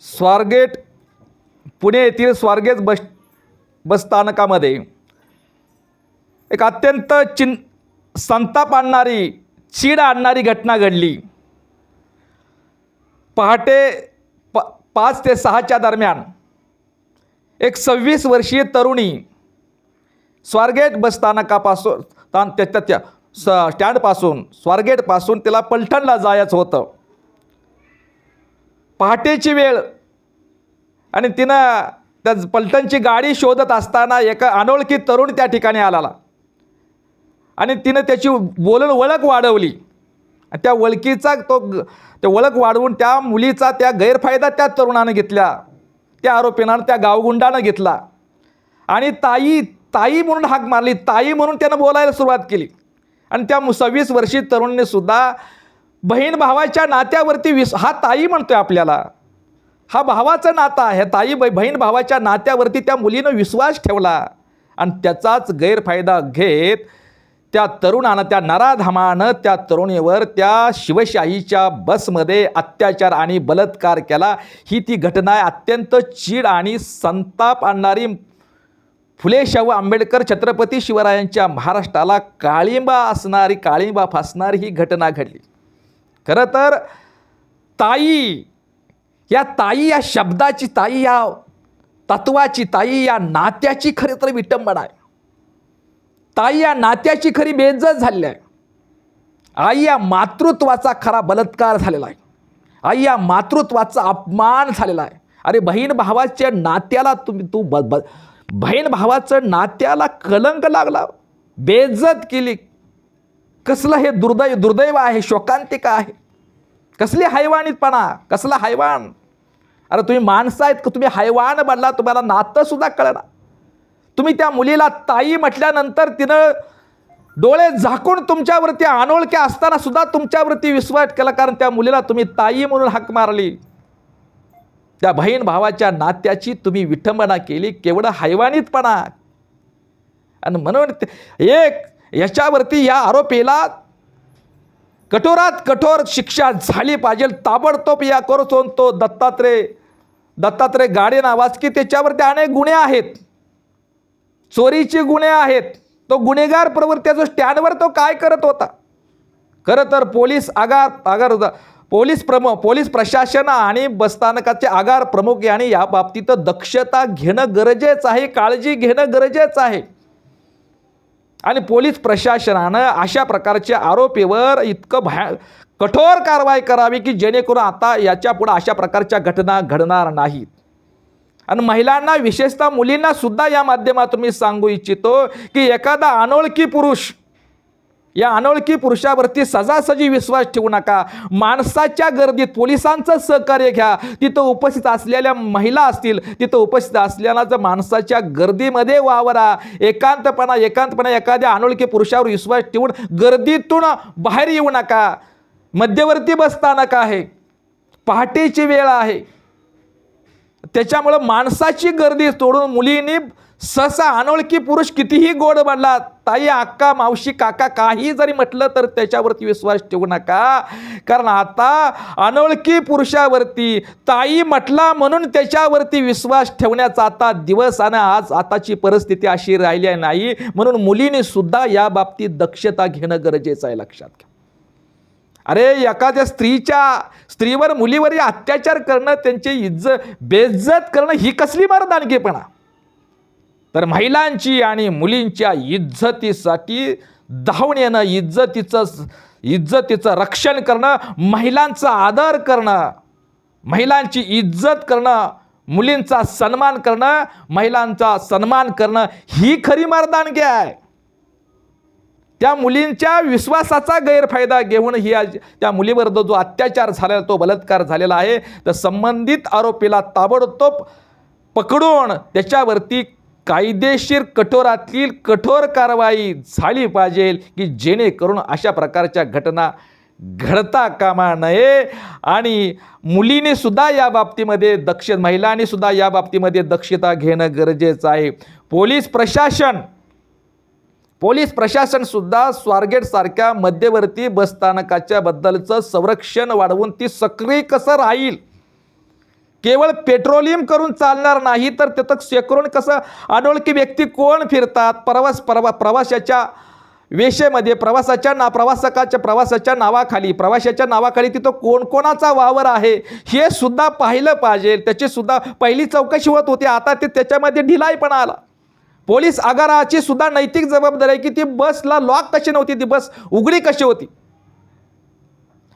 स्वारगेट पुणे येथील स्वारगेट बस बसस्थानकामध्ये एक अत्यंत चिन संताप आणणारी चीड आणणारी घटना घडली. पहाटे प पाच ते सहाच्या दरम्यान एक सव्वीस वर्षीय तरुणी स्वारगेट बसस्थानकापासून त्या त्या- त्या स स्टँडपासून स्वारगेटपासून तिला पलठणला जायचं होतं. पहाटेची वेळ. आणि तिनं त्या पलटणची गाडी शोधत असताना एका अनोळखी तरुण त्या ठिकाणी आला. आणि तिनं त्याची बोलून ओळख वाढवली. त्या ओळखीचा तो ते ओळख वाढवून त्या मुलीचा त्या गैरफायदा त्या तरुणानं घेतला. त्या आरोपीनं त्या गावगुंडानं घेतला. आणि ताई ताई म्हणून हाक मारली. ताई म्हणून त्यानं बोलायला सुरुवात केली. आणि त्या सव्वीस वर्षी तरुणीने सुद्धा बहीण भावाच्या नात्यावरती विस हा ताई म्हणतोय आपल्याला. हा भावाचं नातं आहे. ताई ब बहीण भावाच्या नात्यावरती त्या मुलीनं विश्वास ठेवला आणि त्याचाच गैरफायदा घेत त्या तरुणानं त्या नराधामानं त्या तरुणीवर त्या शिवशाहीच्या बसमध्ये अत्याचार आणि बलात्कार केला. ही ती घटना आहे. अत्यंत चीड आणि संताप आणणारी फुले शाहू आंबेडकर छत्रपती शिवरायांच्या महाराष्ट्राला काळिंबा असणारी काळिंबा फासणारी ही घटना घडली. खरं तर ताई या ताई या शब्दाची ताई या तत्वाची ताई या नात्याची खरी तर विटंबना आहे. ताई या नात्याची खरी बेजत झालेली आहे. आई या मातृत्वाचा खरा बलात्कार झालेला आहे. आई या मातृत्वाचा अपमान झालेला आहे. अरे बहीण भावाच्या नात्याला तुम्ही तू ब ब बहीण भावाचं नात्याला कलंक लागला. बेजत केली. कसलं हे दुर्दैव दुर्दैव आहे शोकांतिका आहे. कसली हैवाणीतपणा कसला हैवान अरे तुम्ही माणसं आहेत का? तुम्ही हैवान बनला तुम्हाला नातंसुद्धा कळणार तुम्ही त्या मुलीला ताई म्हटल्यानंतर तिनं डोळे झाकून तुमच्यावरती अनोळख्या असताना सुद्धा तुमच्यावरती विश्वास केला कारण त्या मुलीला तुम्ही ताई म्हणून हाक मारली. त्या बहीण भावाच्या नात्याची तुम्ही विठंबना केली केवढं हैवानीतपणा आणि म्हणून ते- एक याच्यावरती या आरोपीला कठोरात कठोर शिक्षा झाली पाहिजे ताबडतोब या करून तो दत्तात्रय दत्तात्रय गाडे नावाच की त्याच्यावरती अनेक गुन्हे आहेत. चोरीचे गुन्हे आहेत. तो गुन्हेगार प्रवृत्तीचा स्टँडवर तो काय करत होता? खरं तर पोलीस आगार आगार पोलीस प्रमुख पोलीस प्रशासन आणि बसस्थानकाचे आगार प्रमुख यांनी या बाबतीत दक्षता घेणं गरजेचं आहे काळजी घेणं गरजेचं आहे. आणि पोलीस प्रशासनानं अशा प्रकारच्या आरोपीवर इतकं भया कठोर कारवाई करावी की जेणेकरून आता याच्या पुढं अशा प्रकारच्या घटना घडणार नाहीत. आणि महिलांना विशेषतः मुलींना सुद्धा या माध्यमातून मी सांगू इच्छितो की एखादा अनोळखी पुरुष या अनोळखी पुरुषावरती सजासजी विश्वास ठेवू नका. माणसाच्या गर्दीत पोलिसांचं सहकार्य घ्या. तिथं उपस्थित असलेल्या महिला असतील तिथं उपस्थित असलेल्या जर माणसाच्या गर्दीमध्ये वावरा एकांतपणा एकांतपणा एखाद्या अनोळखी पुरुषावर विश्वास ठेवून गर्दीतून बाहेर येऊ नका. मध्यवर्ती बसस्थानक आहे? पहाटेची वेळ आहे. त्याच्यामुळं माणसाची गर्दी तोडून मुलींनी सहसा अनोळखी पुरुष कितीही गोड बनला ताई अक्का मावशी काका काही जरी म्हटलं तर त्याच्यावरती विश्वास ठेवू नका. कारण आता अनोळखी पुरुषावरती ताई म्हटला म्हणून त्याच्यावरती विश्वास ठेवण्याचा आता दिवस आणि आज आताची परिस्थिती अशी राहिली नाही. म्हणून मुलीने सुद्धा या बाबतीत दक्षता घेणं गरजेचं आहे लक्षात घ्या. अरे एखाद्या स्त्रीच्या स्त्रीवर मुलीवरही अत्याचार करणं त्यांची इज्जत बेज्जत करणं ही कसली मर्दानगीपणा? तर महिलांची आणि मुलींच्या इज्जतीसाठी धावून येणं इज्जतीचं इज्जतीचं रक्षण करणं महिलांचा आदर करणं महिलांची इज्जत करणं मुलींचा सन्मान करणं महिलांचा सन्मान करणं ही खरी मर्दानगी आहे. त्या मुलींच्या विश्वासाचा गैरफायदा घेऊन ही आज त्या मुलीवर जो अत्याचार झालेला तो बलात्कार झालेला आहे तर संबंधित आरोपीला ताबडतोब पकडून त्याच्यावरती कायदेशीर कठोरातील कठोर कारवाई झाली पाहिजे की जेणेकरून अशा प्रकारच्या घटना घडता कामा नये. आणि मुलीने सुद्धा या बाबतीमध्ये दक्ष महिलांनी सुद्धा या बाबतीमध्ये दक्षता घेणं गरजेचं आहे. पोलीस प्रशासन पोलीस प्रशासनसुद्धा स्वारगेटसारख्या मध्यवर्ती बसस्थानकाच्या बद्दलचं संरक्षण वाढवून ती सक्रिय कसं राहील? केवळ पेट्रोलियम करून चालणार नाही तर तिथं शेकरून कसं अनोळखी व्यक्ती कोण फिरतात? प्रवास प्रवा प्रवाशाच्या वेशेमध्ये प्रवासाच्या ना प्रवासकाच्या प्रवासाच्या नावाखाली प्रवाशाच्या नावाखाली तिथं कोणकोणाचा वावर आहे? हे सुद्धा पाहिलं पाहिजे. त्याची सुद्धा पहिली चौकशी होत होती. आता ते त्याच्यामध्ये ढिलाईपणा आला. पोलीस आगाराची सुद्धा नैतिक जबाबदारी आहे की ती बसला लॉक कशी नव्हती? ती बस उघडी कशी होती?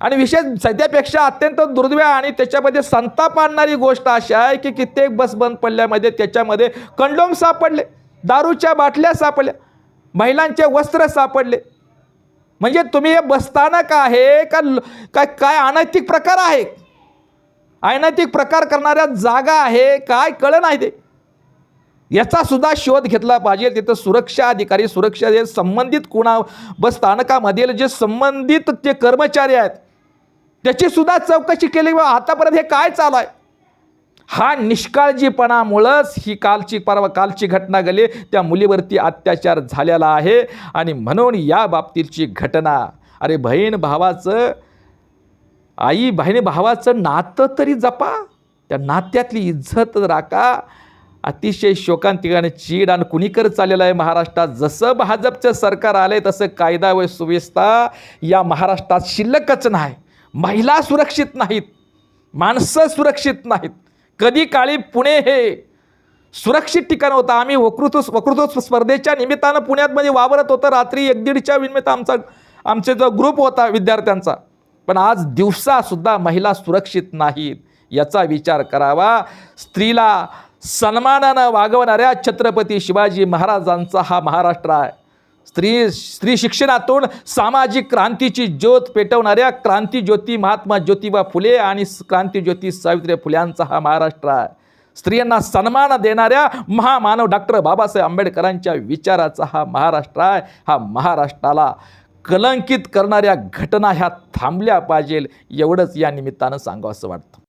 आणि विशेष सध्यापेक्षा अत्यंत दुर्दैव आणि त्याच्यामध्ये संताप आणणारी गोष्ट अशी आहे की कित्येक बस बंद पडल्यामध्ये त्याच्यामध्ये कंडोम सापडले दारूच्या बाटल्या सापडल्या महिलांचे वस्त्र सापडले. म्हणजे तुम्ही हे बसस्थानक आहे का ल- काय काय अनैतिक प्रकार आहे? अनैतिक प्रकार करणाऱ्या जागा आहे काय कळलं नाही ते? याचा सुद्धा शोध घेतला पाहिजे. तिथं सुरक्षा अधिकारी सुरक्षा संबंधित कुणा बस स्थानकामधील जे संबंधित जे कर्मचारी आहेत त्याची सुद्धा चौकशी केली व आतापर्यंत हे काय चालू आहे? हा निष्काळजीपणामुळंच ही कालची परवा कालची घटना घडली. त्या मुलीवरती अत्याचार झालेला आहे. आणि म्हणून या बाबतीतची घटना. अरे बहीण भावाचं आई बहिणी भावाचं नातं तरी जपा. त्या नात्यातली इज्जत राखा. अतिशय शोकांतिकाने चीड आणि कुणीकर चाललेलं आहे महाराष्ट्रात. जसं भाजपचं सरकार आलं आहे तसं कायदा व सुव्यवस्था या महाराष्ट्रात शिल्लकच नाही. महिला सुरक्षित नाहीत माणसं सुरक्षित नाहीत. कधी काळी पुणे हे सुरक्षित ठिकाण होतं. आम्ही वकृत वक्तृत्व स्पर्धेच्या निमित्तानं पुण्यातमध्ये वावरत होतं. रात्री एक दीडच्या निमित्त आमचा आमचे जो ग्रुप होता विद्यार्थ्यांचा. पण आज दिवसासुद्धा महिला सुरक्षित नाहीत. याचा विचार करावा. स्त्रीला सन्मानानं वागवणाऱ्या छत्रपती शिवाजी महाराजांचा हा महाराष्ट्र आहे. स्त्री स्त्री शिक्षणातून सामाजिक क्रांतीची ज्योत पेटवणाऱ्या क्रांतीज्योती महात्मा ज्योतिबा फुले आणि क्रांतीज्योती सावित्री फुल्यांचा हा महाराष्ट्र आहे. स्त्रियांना सन्मान देणाऱ्या महामानव डॉक्टर बाबासाहेब आंबेडकरांच्या विचाराचा हा महाराष्ट्र आहे. हा महाराष्ट्राला कलंकित करणाऱ्या घटना ह्या थांबल्या पाहिजेल एवढंच या निमित्तानं सांगावं असं वाटतं.